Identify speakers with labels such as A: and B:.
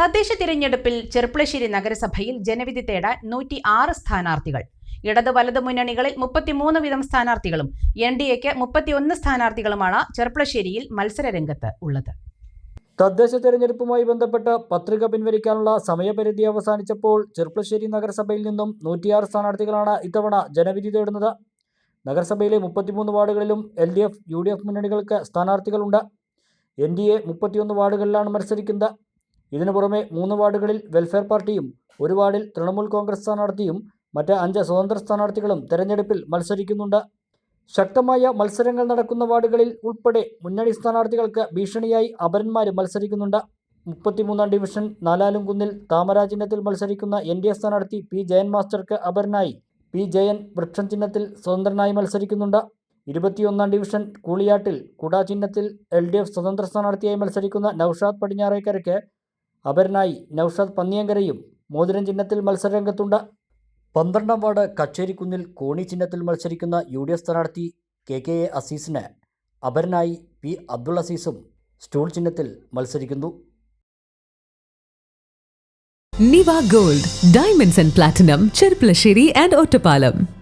A: തദ്ദേശ തിരഞ്ഞെടുപ്പിൽ ചെർപ്പുളശ്ശേരി നഗരസഭയിൽ ജനവിധി തേടാൻ നൂറ്റി ആറ് സ്ഥാനാർത്ഥികൾ. ഇടത് വലത് മുന്നണികളിൽ മുപ്പത്തിമൂന്ന് വീതം സ്ഥാനാർത്ഥികളും എൻ ഡി എക്ക് മുപ്പത്തിയൊന്ന് സ്ഥാനാർത്ഥികളുമാണ് ചെർപ്പുളശ്ശേരിയിൽ മത്സരരംഗത്ത് ഉള്ളത്.
B: തദ്ദേശ തെരഞ്ഞെടുപ്പുമായി ബന്ധപ്പെട്ട് പത്രിക പിൻവലിക്കാനുള്ള സമയപരിധി അവസാനിച്ചപ്പോൾ ചെർപ്പുളശ്ശേരി നഗരസഭയിൽ നിന്നും നൂറ്റിയാറ് സ്ഥാനാർത്ഥികളാണ് ഇത്തവണ ജനവിധി തേടുന്നത്. നഗരസഭയിലെ മുപ്പത്തിമൂന്ന് വാർഡുകളിലും L D F U D F മുന്നണികൾക്ക് സ്ഥാനാർത്ഥികളുണ്ട്. എൻ ഡി എ മുപ്പത്തിയൊന്ന് വാർഡുകളിലാണ് മത്സരിക്കുന്നത്. ഇതിനു പുറമെ മൂന്ന് വാർഡുകളിൽ വെൽഫെയർ പാർട്ടിയും ഒരു വാർഡിൽ തൃണമൂൽ കോൺഗ്രസ് സ്ഥാനാർത്ഥിയും മറ്റ് അഞ്ച് സ്വതന്ത്ര സ്ഥാനാർത്ഥികളും തെരഞ്ഞെടുപ്പിൽ മത്സരിക്കുന്നുണ്ട്. ശക്തമായ മത്സരങ്ങൾ നടക്കുന്ന വാർഡുകളിൽ ഉൾപ്പെടെ മുന്നണി സ്ഥാനാർത്ഥികൾക്ക് ഭീഷണിയായി അപരന്മാർ മത്സരിക്കുന്നുണ്ട്. മുപ്പത്തിമൂന്നാം ഡിവിഷൻ നാലാലുംകുന്നിൽ താമര മത്സരിക്കുന്ന എൻ ഡി എ സ്ഥാനാർത്ഥി പി ജയൻ മാസ്റ്റർക്ക് അപരനായി പി ജയൻ വൃക്ഷം ചിഹ്നത്തിൽ സ്വതന്ത്രനായി മത്സരിക്കുന്നുണ്ട്. ഇരുപത്തിയൊന്നാം ഡിവിഷൻ കൂളിയാട്ടിൽ കുട ചിഹ്നത്തിൽ എൽ ഡി എഫ് സ്വതന്ത്ര സ്ഥാനാർത്ഥിയായി മത്സരിക്കുന്ന നൌഷാദ് പടിഞ്ഞാറേക്കരയ്ക്ക് അപരനായി നൌഷാദ് പന്നിയങ്കരയും മോതിരം ചിഹ്നത്തിൽ മത്സരരംഗത്തുണ്ട്. പന്ത്രണ്ടാം വാർഡ് കച്ചേരിക്കുന്നിൽ കോണി ചിഹ്നത്തിൽ മത്സരിക്കുന്ന യു ഡി എഫ് സ്ഥാനാർത്ഥി കെ കെ എ അസീസിന് അപരനായി പി അബ്ദുൾ അസീസും സ്റ്റൂൾ ചിഹ്നത്തിൽ മത്സരിക്കുന്നു.
C: Niva gold diamonds and platinum Cherpulassery and Ottapalam.